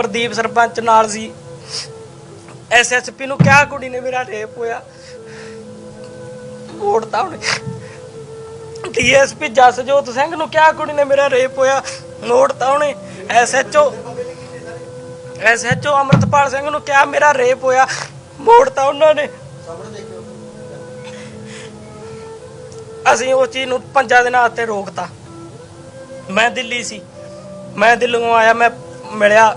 ਪ੍ਰਦੀਪ ਸਰਪੰਚ ਨਾਲ ਸੀ। ਐਸਐਸਪੀ ਨੂੰ ਕਿਹਾ ਕੁੜੀ ਨੇ ਮੇਰਾ ਰੇਪ ਹੋਇਆ। ਵੋਟ ਤਾਂ ਉਹਨੇ ਡੀਐਸਪੀ ਜਸਜੋਤ ਸਿੰਘ ਨੂੰ ਕਿਹਾ ਕੁੜੀ ਨੇ ਮੇਰਾ ਰੇਪ ਹੋਇਆ। ਨੋਟ ਤਾਂ ਉਹਨੇ ਐਸਐਚਓ ਐਸਐਚਓ ਅਮਰਤਪਾਲ ਸਿੰਘ ਨੂੰ ਕਿਹਾ ਮੇਰਾ ਰੇਪ ਹੋਇਆ। ਮੋੜ ਤਾਂ ਉਹਨਾਂ ਨੇ। ਅਸੀਂ ਉਹ ਚੀਜ਼ ਨੂੰ ਪੰਜਾਂ ਦਿਨਾਂ ਉੱਤੇ ਰੋਕਤਾ। ਮੈਂ ਦਿੱਲੀ ਸੀ। ਮੈਂ ਦਿੱਲੀੋਂ ਆਇਆ, ਮੈਂ ਮਿਲਿਆ।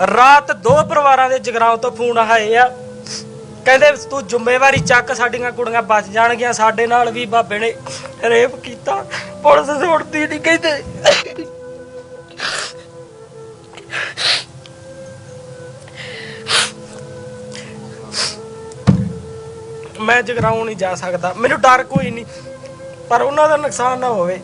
ਰਾਤ ਦੋ ਪਰਿਵਾਰਾਂ ਦੇ ਜਗਰਾਉਂ ਤੋਂ ਫੋਨ ਆਏ ਆ। ਕਹਿੰਦੇ ਤੂੰ ਜ਼ਿੰਮੇਵਾਰੀ ਚੱਕ, ਸਾਡੀਆਂ ਕੁੜੀਆਂ ਬਚ ਜਾਣਗੀਆਂ, ਸਾਡੇ ਨਾਲ ਵੀ ਬਾਬੇ ਨੇ ਰੇਪ ਕੀਤਾ। ਪੁਲਿਸ ਸੁਣਦੀ ਨਹੀਂ ਕਹਿੰਦੇ। ਮੈਂ ਜਗਰਾਉਂ ਨਹੀਂ ਜਾ ਸਕਦਾ। ਮੈਨੂੰ ਡਰ ਕੋਈ ਨਹੀਂ ਪਰ ਉਹਨਾਂ ਦਾ ਨੁਕਸਾਨ ਨਾ ਹੋਵੇ।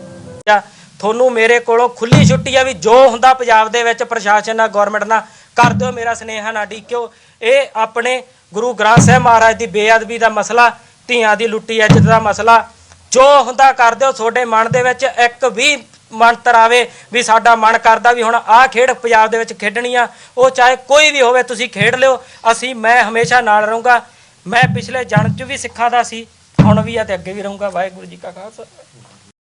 ਤੁਹਾਨੂੰ ਮੇਰੇ ਕੋਲੋਂ ਖੁੱਲੀ ਛੁੱਟੀ ਆ ਵੀ ਜੋ ਹੁੰਦਾ ਪੰਜਾਬ ਦੇ ਵਿੱਚ ਪ੍ਰਸ਼ਾਸਨ ਨਾਲ ਗਵਰਨਮੈਂਟ ਨਾਲ ਕਰ ਦਿਓ ਮੇਰਾ ਸਨੇਹਾ ਨਾ ਡੀਕਿਓ ਇਹ ਆਪਣੇ ਗੁਰੂ ਗ੍ਰੰਥ ਸਾਹਿਬ ਮਹਾਰਾਜ ਦੀ ਬੇਅਦਬੀ ਦਾ ਮਸਲਾ, ਧੀਆਂ ਦੀ ਲੁੱਟੀ ਇੱਜ਼ਤ ਦਾ ਮਸਲਾ, ਜੋ ਹੁੰਦਾ ਕਰ ਦਿਓ, ਤੁਹਾਡੇ ਮਨ ਦੇ ਵਿੱਚ ਇੱਕ ਵੀ ਮੰਤਰ ਆਵੇ ਵੀ ਸਾਡਾ ਮਨ ਕਰਦਾ ਵੀ ਹੁਣ ਆਹ ਖੇਡ ਪੰਜਾਬ ਦੇ ਵਿੱਚ ਖੇਡਣੀ ਆ, ਉਹ ਚਾਹੇ ਕੋਈ ਵੀ ਹੋਵੇ ਤੁਸੀਂ ਖੇਡ ਲਿਓ, ਅਸੀਂ, ਮੈਂ ਹਮੇਸ਼ਾ ਨਾਲ ਰਹੂੰਗਾ। ਮੈਂ ਪਿਛਲੇ ਜਨਮ ਚ ਵੀ ਸਿੱਖਾਂ ਦਾ ਸੀ, ਹੁਣ ਵੀ ਆ ਤੇ ਅੱਗੇ ਵੀ ਰਹੂੰਗਾ। ਵਾਹਿਗੁਰੂ ਜੀ ਕਾ ਖਾਲਸਾ।